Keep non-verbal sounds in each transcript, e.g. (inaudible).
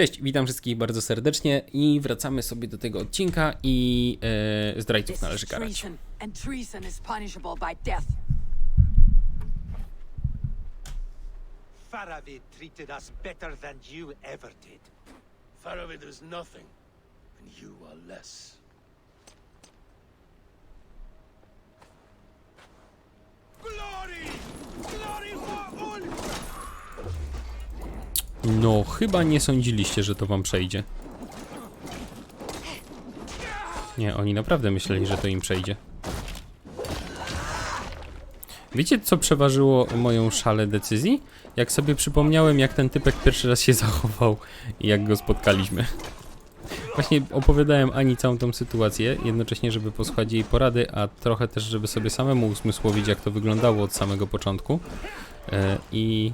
Cześć, witam wszystkich bardzo serdecznie i wracamy sobie do tego odcinka i e, zdrajców należy karać. Faravid treated us better than you ever did. Faravid is nothing, and you are less. Glory! Glory for Ulf! No, chyba nie sądziliście, że to wam przejdzie. Nie, oni naprawdę myśleli, że to im przejdzie. Wiecie, co przeważyło moją szalę decyzji? Jak sobie przypomniałem, jak ten typek pierwszy raz się (laughs) zachował i jak go spotkaliśmy. Właśnie opowiadałem Ani całą tą sytuację, jednocześnie, żeby posłuchać jej porady, a trochę też, żeby sobie samemu usmysłowić, jak to wyglądało od samego początku. E, I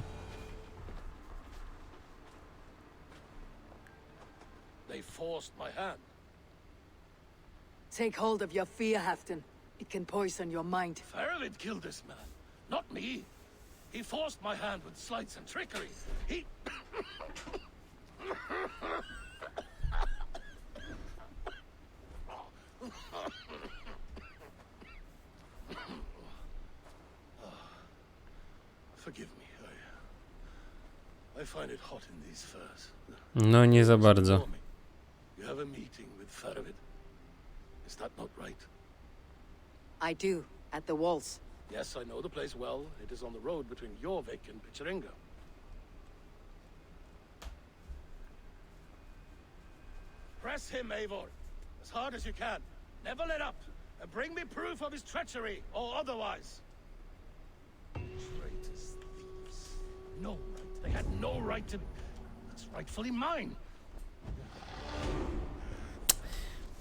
They forced my hand. Take hold of your fear, Hafton. It can poison your mind. Faravid killed this man, not me. He forced my hand with sleights and trickery. He. (coughs) Forgive me. I, I find it hot in these furs. no nie za bardzo. You have a meeting with Faravid. Is that not right? I do, at the walls. Yes, I know the place well. It is on the road between Jorvik and Picharinga. Press him, Eivor, as hard as you can. Never let up. And bring me proof of his treachery, or otherwise. Traitors, thieves. No right. They had no right to... That's rightfully mine.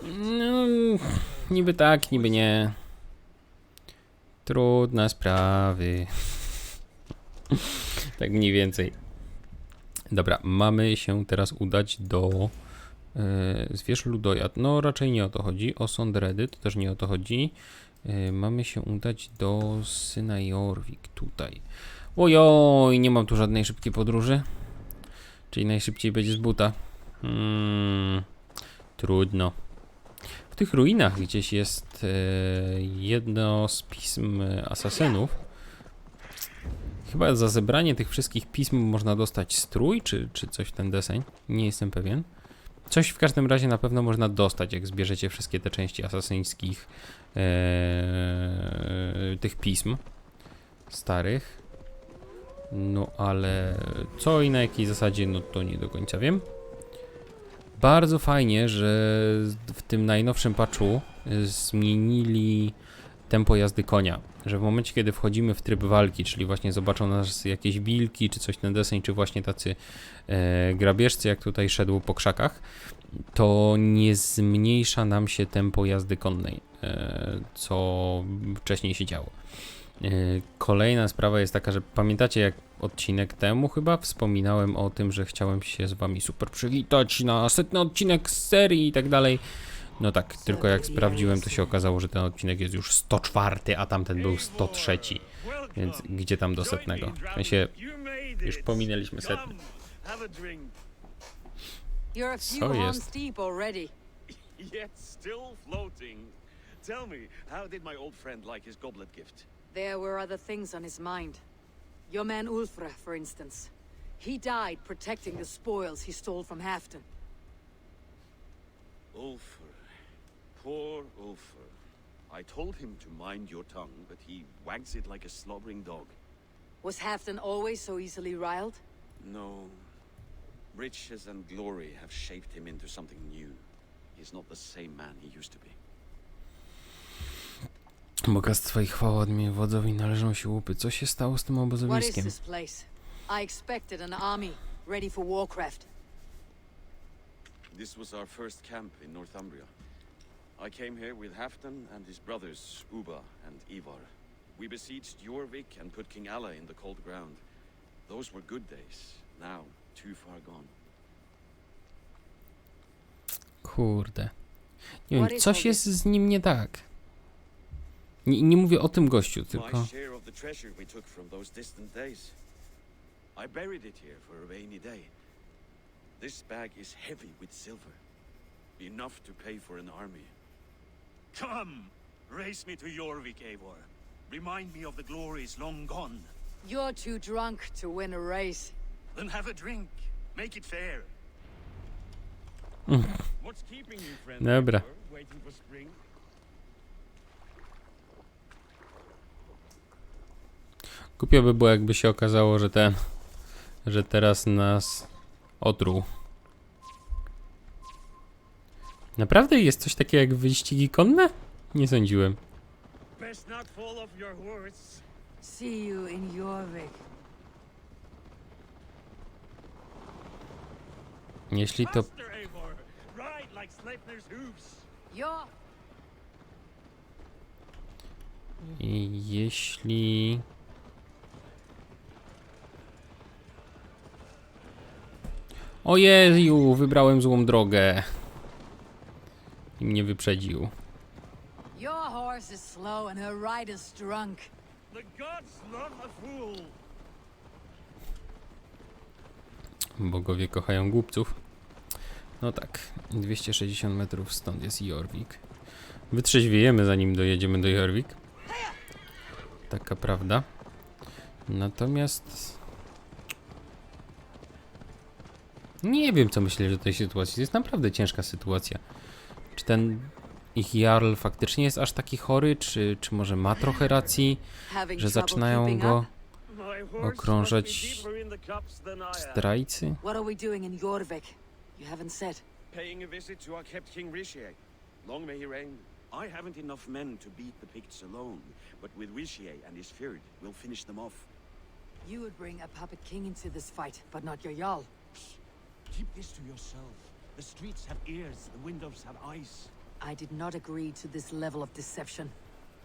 No, niby tak, niby nie. Trudne sprawy. (laughs) tak mniej więcej. Dobra, mamy się teraz udać do e, zwierz ludojad. No raczej nie o to chodzi. O Sondredy to też nie o to chodzi. E, mamy się udać do syna Jorvik tutaj. Ojoj, nie mam tu żadnej szybkiej podróży. Czyli najszybciej będzie z buta. Hmm, trudno. W tych ruinach gdzieś jest e, jedno z pism asasynów. Chyba za zebranie tych wszystkich pism można dostać strój, czy, czy coś w ten deseń. Nie jestem pewien. Coś w każdym razie na pewno można dostać, jak zbierzecie wszystkie te części asasyńskich e, tych pism starych. No ale co i na jakiej zasadzie, no to nie do końca wiem. Bardzo fajnie, że w tym najnowszym patchu y, zmienili tempo jazdy konia. Że w momencie, kiedy wchodzimy w tryb walki, czyli właśnie zobaczą nas jakieś wilki, czy coś ten deseń, czy właśnie tacy e, grabieżcy, jak tutaj szedł po krzakach, to nie zmniejsza nam się tempo jazdy konnej, e, co wcześniej się działo. E, Kolejna sprawa jest taka, że pamiętacie jak odcinek temu chyba wspominałem o tym, że chciałem się z wami super przywitać na setny odcinek z serii i tak dalej. No tak, tylko jak sprawdziłem, to się okazało, że ten odcinek jest już 104, a tamten był 103. Więc gdzie tam do setnego? W sensie, już pominęliśmy setny. Still floating. Tell me, how did my old friend like his goblet gift? There were other things on his mind. Your man Ulfra, for instance. He died protecting the spoils he stole from Halfton. Ulfer. Poor Ulfer. I told him to mind your tongue, but he wags it like a slobbering dog. Was Halfton always so easily riled? No. Riches and glory have shaped him into something new. He's not the same man he used to be. Bogactwa i chwała odmieni wodzowi należą się łupy. Co się stało z tym What is obozowiskiem? this place? I expected an army, ready for warcraft. This was our first camp in Northumbria. I came here with Halfdan and his brothers, Uba and Ivar. We besieged Jorvik and put King Alla in the cold ground. Those were good days. Now, too far gone. Kurde. Nie wiem, coś jest z nim nie tak. Nie, nie mówię o tym gościu, tylko... I buried it here for a rainy day. This bag is heavy with silver. Enough to pay for an army. Come, race me to Jorvik, Eivor. Remind me of the glories long gone. You're too drunk to win a race. Then have a drink. Make it fair. What's keeping you, friend? Dobra. Waiting for spring? Głupio by było, jakby się okazało, że ten, że teraz nas otruł. Naprawdę jest coś takiego jak wyścigi konne? Nie sądziłem. Not fall off your horse. See you in Jorvik. Jeśli to Faster, Eivor. Ride like Sleipner's hooves. You're... Jeśli. Ojeju, wybrałem złą drogę. I mnie wyprzedził. Your horse is slow and her rider's drunk. The gods love a fool. Bogowie kochają głupców. No tak, 260 metrów stąd jest Jorvik. Wytrzeźwiejemy zanim dojedziemy do Jorvik. Taka prawda. Natomiast... Nie wiem co myśleć o tej sytuacji. To jest naprawdę ciężka sytuacja. Czy ten ich Jarl faktycznie jest aż taki chory, czy, czy może ma trochę racji, że zaczynają go Okrążać zdrajcy? What are we doing in Jorvik? You haven't said. Paying a visit to our kept King Rishi. Long may he reign. I haven't enough men to beat the Picts alone, but with Rishi and his Fyrd, we'll finish them off. You would bring a puppet king into this fight, but not your Jarl. Keep this to yourself. The streets have ears, the windows have eyes. I did not agree to this level of deception.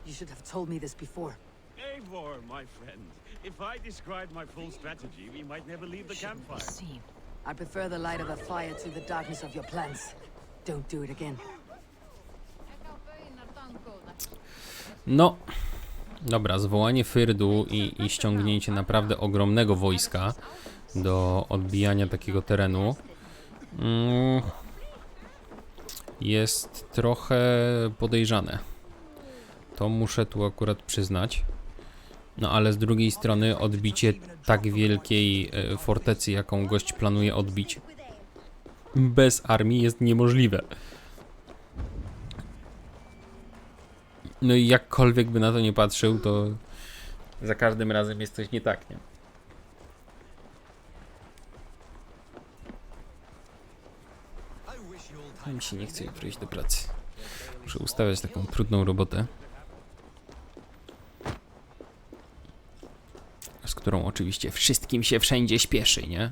You should have told me this before. Eivor, my friend. If I described my full strategy, we might never leave the Shouldn't campfire. seen. I prefer the light of a fire to the darkness of your plans. Don't do it again. No, dobra, zwołanie Fyrdu i, i ściągnięcie naprawdę ogromnego wojska do odbijania takiego terenu mm, jest trochę podejrzane. To muszę tu akurat przyznać. No ale z drugiej strony odbicie tak wielkiej e, fortecy, jaką gość planuje odbić bez armii jest niemożliwe. No i jakkolwiek by na to nie patrzył, to za każdym razem jest coś nie tak, nie? Mi się nie chce jutro iść do pracy. Muszę ustawiać taką trudną robotę. Z którą oczywiście wszystkim się wszędzie śpieszy, nie?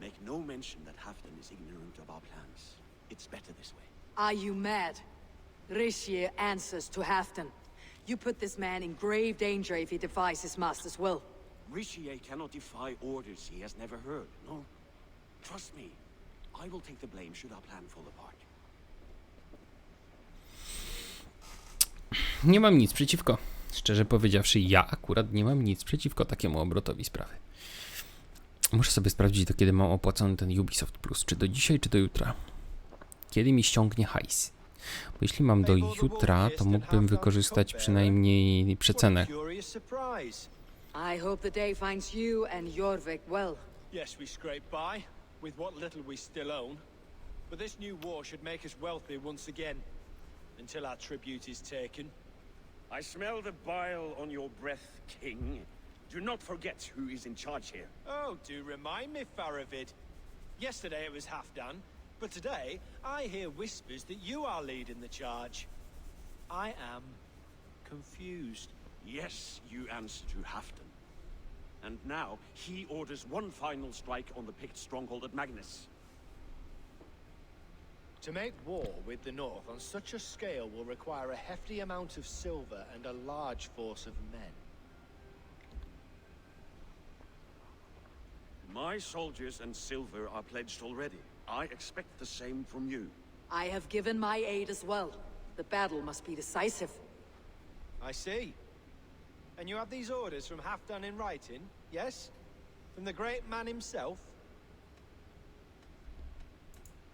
Make no mention that Halfdan is ignorant of our plans. It's better this way. Are you mad? Rishi answers to Halfdan. You put this man in grave danger if he defies his master's will. Rishi cannot defy orders he has never heard, no? Trust me. I will take the blame should our plan fall apart. Nie mam nic przeciwko. Szczerze powiedziawszy, ja akurat nie mam nic przeciwko takiemu obrotowi sprawy. Muszę sobie sprawdzić, do kiedy mam opłacony ten Ubisoft Plus. Czy do dzisiaj, czy do jutra? Kiedy mi ściągnie hajs? Bo jeśli mam do jutra, to mógłbym wykorzystać przynajmniej przecenę. I hope the day finds you and Jorvik well. Yes, we scrape by, with what little we still own. But this new war should make us wealthy once again. Until our tribute is taken. I smell the bile on your breath, King. Do not forget who is in charge here. Oh, do remind me, Faravid. Yesterday it was Halfdan, but today I hear whispers that you are leading the charge. I am confused. Yes, you answer to Halfdan. And now he orders one final strike on the Pict stronghold at Magnus. To make war with the North on such a scale will require a hefty amount of silver and a large force of men. My soldiers and silver are pledged already. I expect the same from you. I have given my aid as well. The battle must be decisive. I see. And you have these orders from Halfdan in writing, yes? From the great man himself?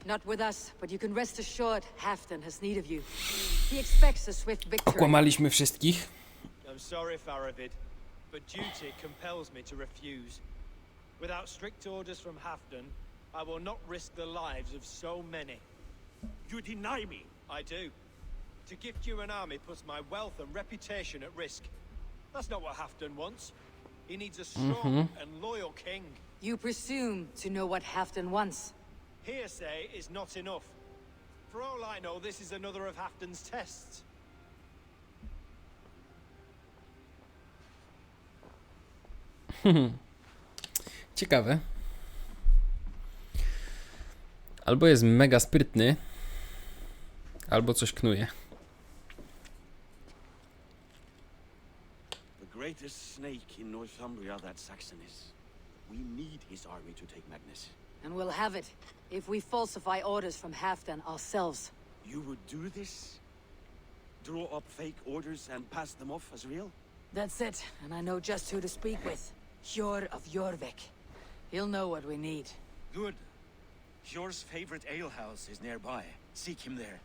Not with us, but you can rest assured Halfdan has need of you. He expects a swift victory. Okłamaliśmy wszystkich. I'm sorry, Faravid, but duty compels me to refuse. Without strict orders from Halfdan, I will not risk the lives of so many. You deny me. I do. To gift you an army puts my wealth and reputation at risk. That's not what Halfdan wants. He needs a strong and loyal king. You presume to know what Halfton wants. Hearsay is not enough. For all I know, this is another of Halfdan's tests. (laughs) Ciekawe. Albo jest mega sprytny, albo coś knuje. Greatest snake in Northumbria that Saxon is. We need his army to take Magnus. And we'll have it if we falsify orders from Halfdan ourselves. You would do this? Draw up fake orders and pass them off as real? That's it, and I know just who to speak with. Hjor of Jorvik. He'll know what we need. Good. Yours favorite alehouse is nearby. Seek him there.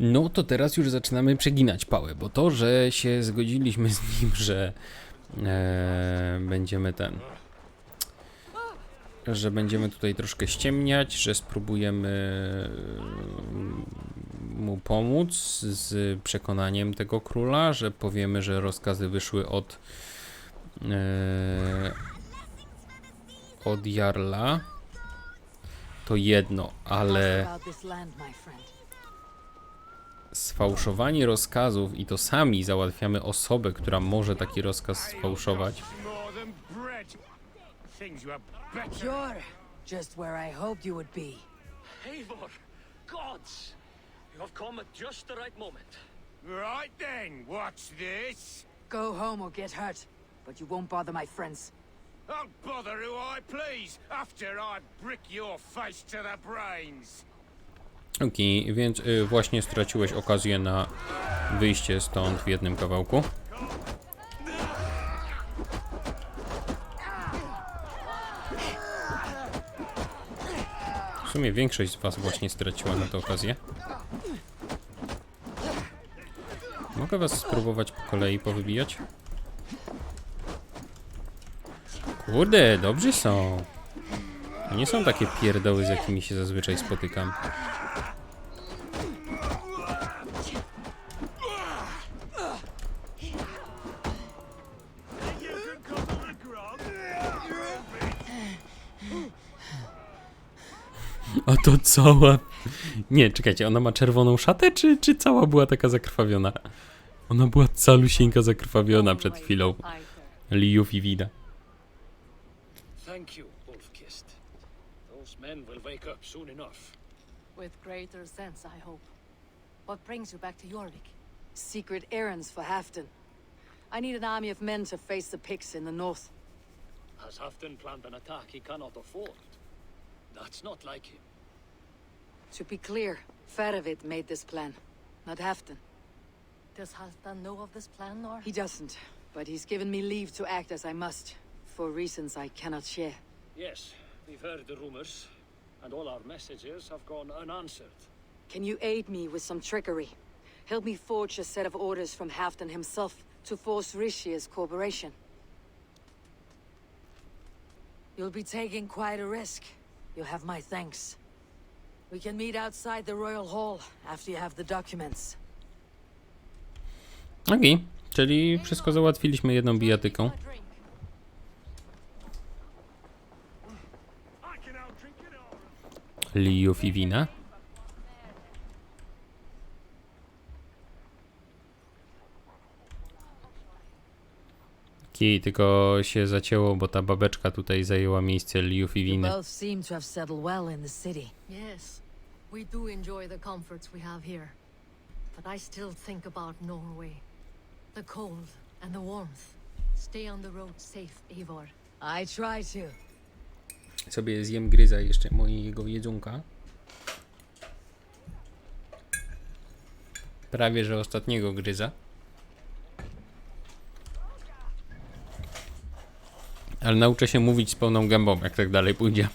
No to teraz już zaczynamy przeginać pałę, bo to, że się zgodziliśmy z nim, że e, będziemy ten. Że będziemy tutaj troszkę ściemniać, że spróbujemy e, mu pomóc z przekonaniem tego króla, że powiemy, że rozkazy wyszły od e, od Jarla. To jedno, ale Ask about this land, my friend. Sfałszowanie rozkazów i to sami załatwiamy osobę, która może taki rozkaz sfałszować. More than bread. Things were better. Hjor, just where I hoped you would be. Eivor, gods! You have come at just the right moment. Right then, what's this? Go home or get hurt, but you won't bother my friends. I'll bother who I please after I brick your face to the brains. Okej, więc y, właśnie straciłeś okazję na wyjście stąd w jednym kawałku. W sumie większość z was właśnie straciła na tę okazję. Mogę was spróbować po kolei powybijać? Kurde, dobrzy są. Nie są takie pierdoły, z jakimi się zazwyczaj spotykam. To cała. Nie, czekajcie, ona ma czerwoną szatę, czy, czy cała była taka zakrwawiona? Ona była calusieńka zakrwawiona przed chwilą. Liów i Wida. Thank you, Wolfkist. Those men will wake up soon enough. With greater sense, I hope. What brings you back to Jorvik? Secret errands for Halfdan. I need an army of men to face the Picts in the north. Has Halfdan planned an attack he cannot afford? That's not like him. To be clear, Faravid made this plan, not Halfdan. Does Halfdan know of this plan, or? He doesn't, but he's given me leave to act as I must, for reasons I cannot share. Yes, we've heard the rumors, and all our messages have gone unanswered. Can you aid me with some trickery? Help me forge a set of orders from Halfdan himself to force Rishia's cooperation. You'll be taking quite a risk. You'll have my thanks. We can meet outside the Royal Hall after you have the documents. Okej, czyli wszystko załatwiliśmy jedną bijatyką. Liów i wina. Okej, tylko się zacięło, bo ta babeczka tutaj zajęła miejsce liów i winy. both seem to have settled well in the city. Yes, we do enjoy the comforts we have here. But I still think about Norway. The cold and the warmth. Stay on the road safe, Eivor. I try to. Sobie zjem gryza jeszcze mojego jedzonka. Prawie, że ostatniego gryza. Ale nauczę się mówić z pełną gębą, jak tak dalej pójdzie.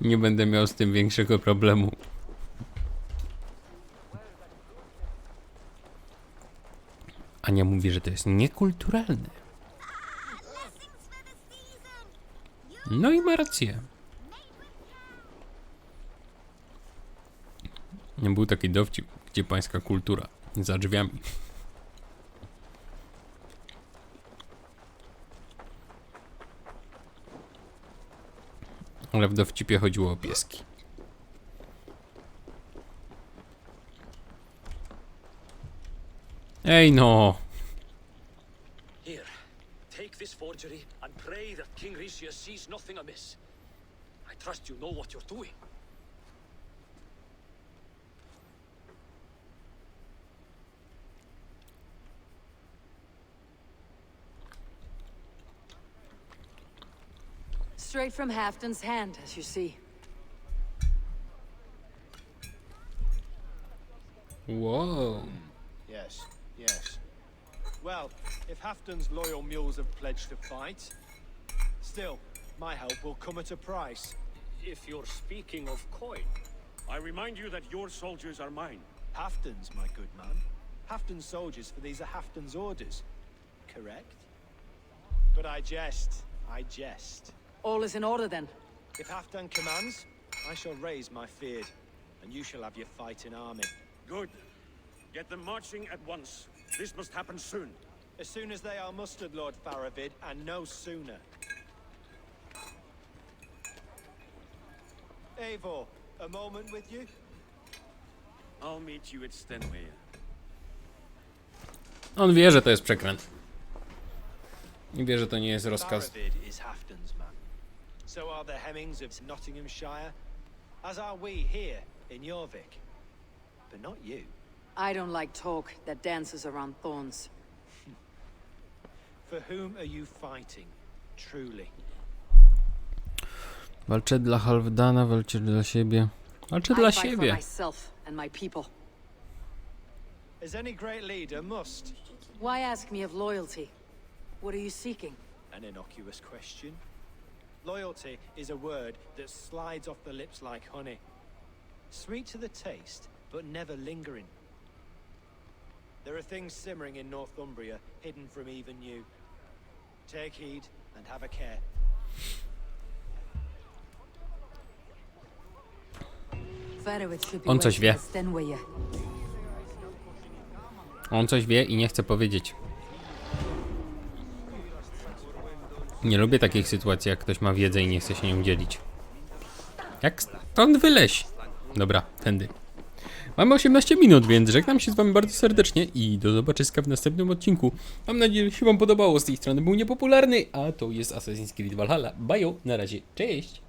Nie będę miał z tym większego problemu. Ania mówi, że to jest niekulturalne. No i ma rację. Był taki dowcip, gdzie pańska kultura za drzwiami. Ale w dowcipie chodziło o pieski. Ej no! Here, take this forgery and pray that King Ricius sees nothing amiss. I trust you know what you're doing. Straight from Halfton's hand, as you see. Whoa. Yes, yes. Well, if Halfton's loyal mules have pledged to fight, still, my help will come at a price. If you're speaking of coin, I remind you that your soldiers are mine. Halfton's, my good man. Halfton's soldiers, for these are Halfton's orders. Correct? But I jest. I jest. All is in order then. If Halfdan commands, I shall raise my feared, and you shall have your fighting army. Good. Get them marching at once. This must happen soon. As soon as they are mustered, Lord Faravid, and no sooner. Eivor, a moment with you? I'll meet you at Stenway. On wie, że to jest przekręt. I wie, że to nie jest rozkaz. Faravid is Halfdan's man. So are the Hemmings of Nottinghamshire, as are we here in Jorvik. But not you. I don't like talk that dances around thorns. For whom are you fighting, truly? Walczę dla Halfdana, walczę dla siebie. Walczę I dla fight for siebie. myself and my people. As any great leader must. Why ask me of loyalty? What are you seeking? An innocuous question. Loyalty is a word that slides off the lips like honey. Sweet to the taste, but never lingering. There are things simmering in Northumbria, hidden from even you. Take heed and have a care. Farowic should be On coś wie. On coś wie i nie chce powiedzieć. Nie lubię takich sytuacji, jak ktoś ma wiedzę i nie chce się nią dzielić. Jak stąd wyleź? Dobra, tędy. Mamy 18 minut, więc żegnam się z wami bardzo serdecznie i do zobaczyska w następnym odcinku. Mam nadzieję, że się wam podobało. Z tej strony był niepopularny, a to jest Assassin's Creed Valhalla. Bajo, na razie, cześć!